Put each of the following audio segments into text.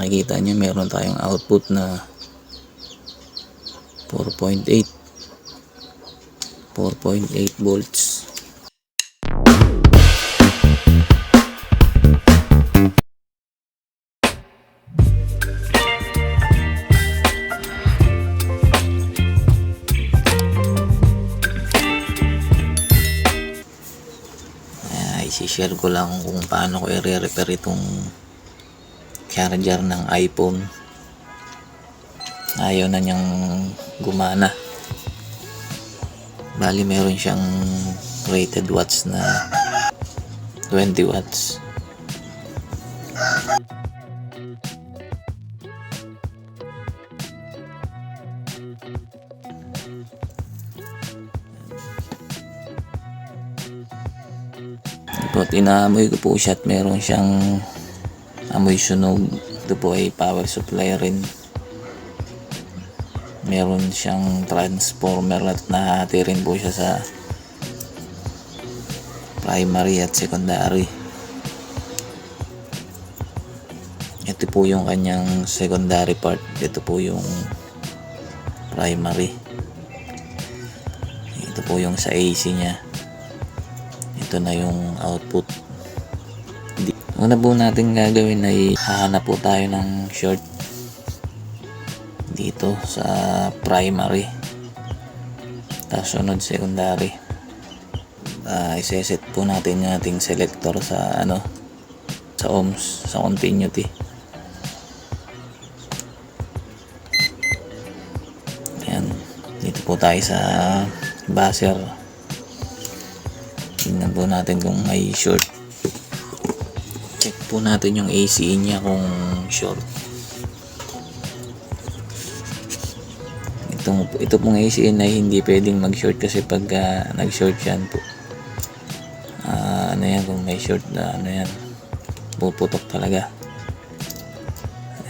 Kung makikita nyo, meron tayong output na 4.8 4.8 volts. Share ko lang kung paano ko i-repair itong charger ng iPhone. Ayaw na niyang gumana. Bali, meron siyang rated watts na 20 watts. po, tinaamoy ko po siya at meron siyang amoy sunog. Ito po ay power supply rin. Meron siyang transformer at nahati rin po siya sa primary at secondary. Ito po yung kanyang secondary part. Ito po yung primary. Ito po yung sa AC niya ito na yung output una po natin gagawin ay hahanap po tayo ng short dito sa primary. Tapos sunod secondary. Uh, iseset po natin yung ating selector sa ano sa ohms sa continuity. Yan dito po tayo sa buzzer. Tingnan po natin kung may short. Po natin yung AC niya kung short. Itong, ito pong AC ay hindi pwedeng mag-short kasi pag ah, nag-short yan po. ah, ano yan kung may short na ano yan. Puputok talaga.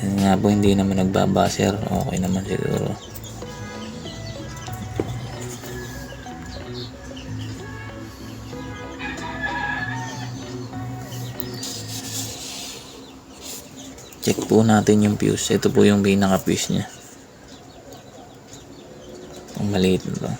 Yan nga po hindi naman nagbabaser. Okay naman siguro. Po natin yung fuse. Ito po yung pinaka fuse nya ang maliit na to.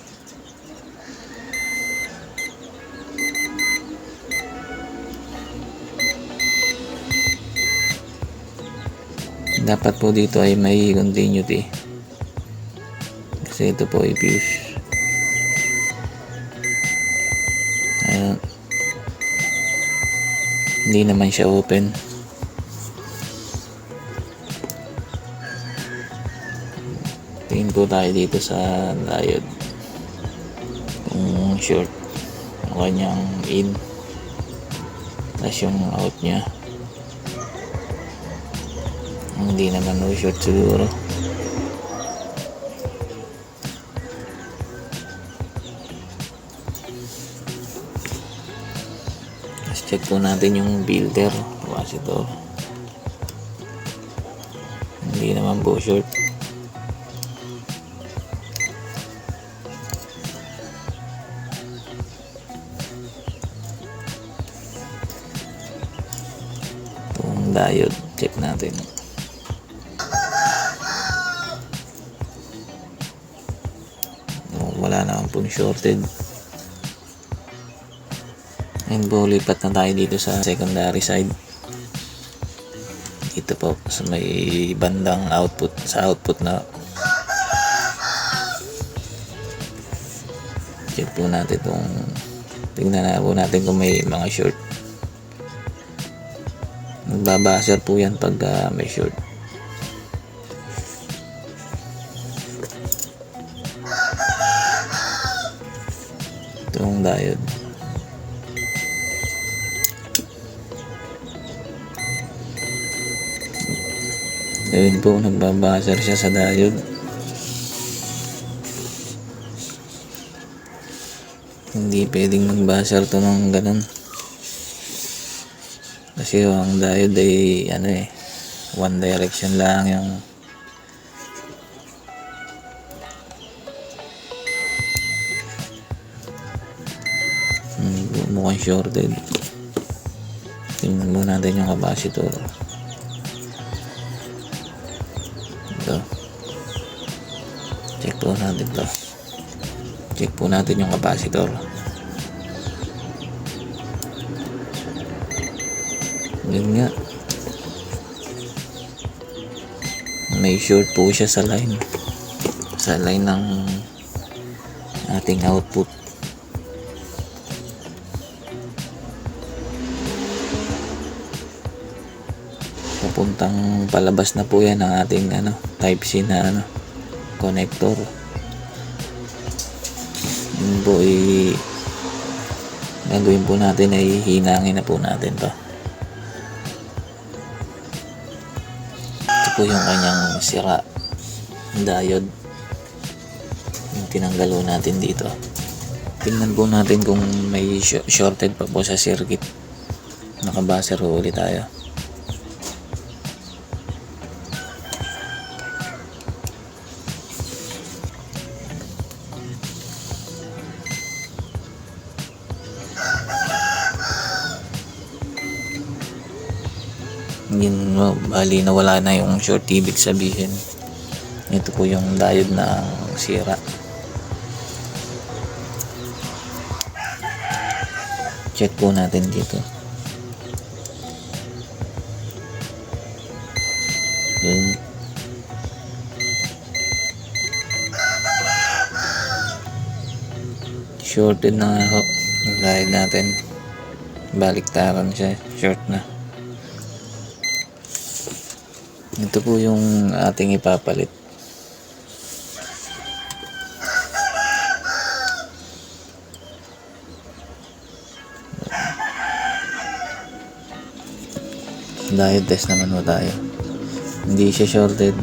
Dapat po dito ay may continuity. Kasi ito po ay fuse. Ayan. hindi naman siya open po tayo dito sa diode. Kung short yung kanyang in. Tapos yung out niya. Hindi naman no short siguro. Tapos check po natin yung filter. Capacitor. Hindi naman po short. Diode check natin. Wala naman pong shorted. And po lipat na tayo dito sa secondary side. Dito po sa may bandang output sa output na. Check po natin itong tingnan na po natin kung may mga short Magbabaser po yan pag ah, may. Itong diode. Ayun po, nagbabaser siya sa diode. Hindi pwedeng magbaser to ng ganun. Kasi ang diode ay ano eh, one direction lang yung Hmm, mukhang shorted. Tingnan mo natin yung capacitor. dito. Check po natin to. Check po natin yung capacitor. Yun nga. May short po siya sa line. Sa line ng ating output. Papuntang palabas na po yan ang ating ano, type C na ano, connector. Yun po i gagawin po natin ay hinangin na po natin to. Po yung kanyang sira diode. Yung tinanggalo natin dito. Tingnan po natin kung may sh- shorted pa po sa circuit. Nakabaser ho ulit tayo. Yun, bali nawala na yung short ibig sabihin. Ito po yung diode na sira. Check po natin dito. Yun. Shorted na. Yung diode natin. Baliktaran siya. Short na. Ito po yung ating ipapalit. Diode test naman po tayo. Hindi siya shorted.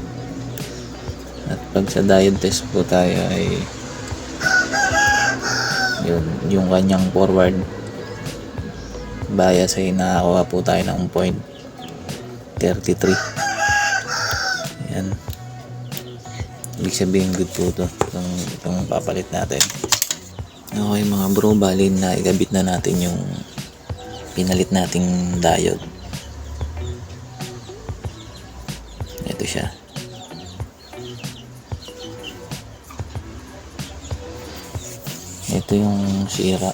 At pag sa diode test po tayo ay yun, yung kanyang forward bias ay nakakuha po tayo ng point 33 yan. Ibig sabihin good po to itong, itong papalit natin. Okay mga bro bali na igabit na natin yung pinalit nating diode. Ito siya. Ito yung sira.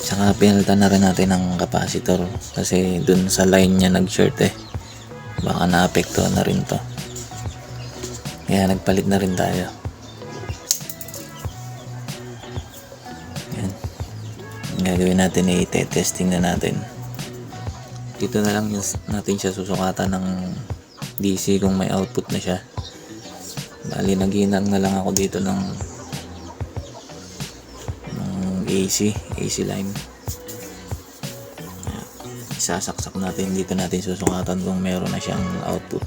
Saka pinalitan na rin natin ng capacitor kasi dun sa line niya nag short eh baka naapektuhan na rin to. Kaya nagpalit na rin tayo. Yan. Ang gagawin natin ay testing na natin. Dito na lang natin siya susukatan ng DC kung may output na siya. Bali naghinang na lang ako dito ng ng AC AC line. Isasaksak natin dito natin susukatan kung meron na siyang output.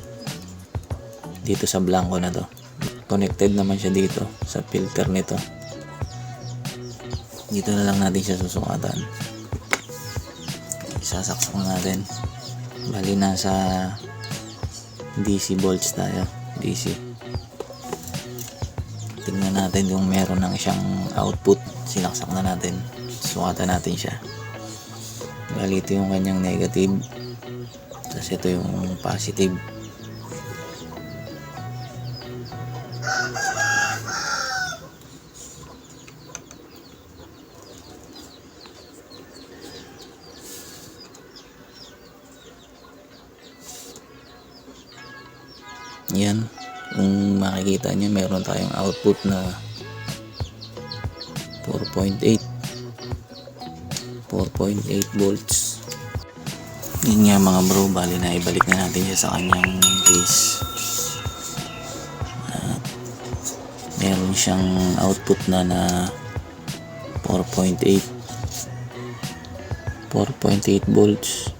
Dito sa blanco na to. Connected naman siya dito sa filter nito. Dito na lang natin siya susukatan. Isasaksak natin. Bali nasa DC volts tayo. DC tingnan natin kung meron ng siyang output. Sinaksak na natin. Sukatan natin siya bali ito yung kanyang negative. Tapos ito yung positive. Yan. Kung makikita nyo meron tayong output na 4.8 4.8 volts. Yun nga mga bro bali na ibalik na natin siya sa kanyang case. At meron siyang output na na 4.8 4.8 volts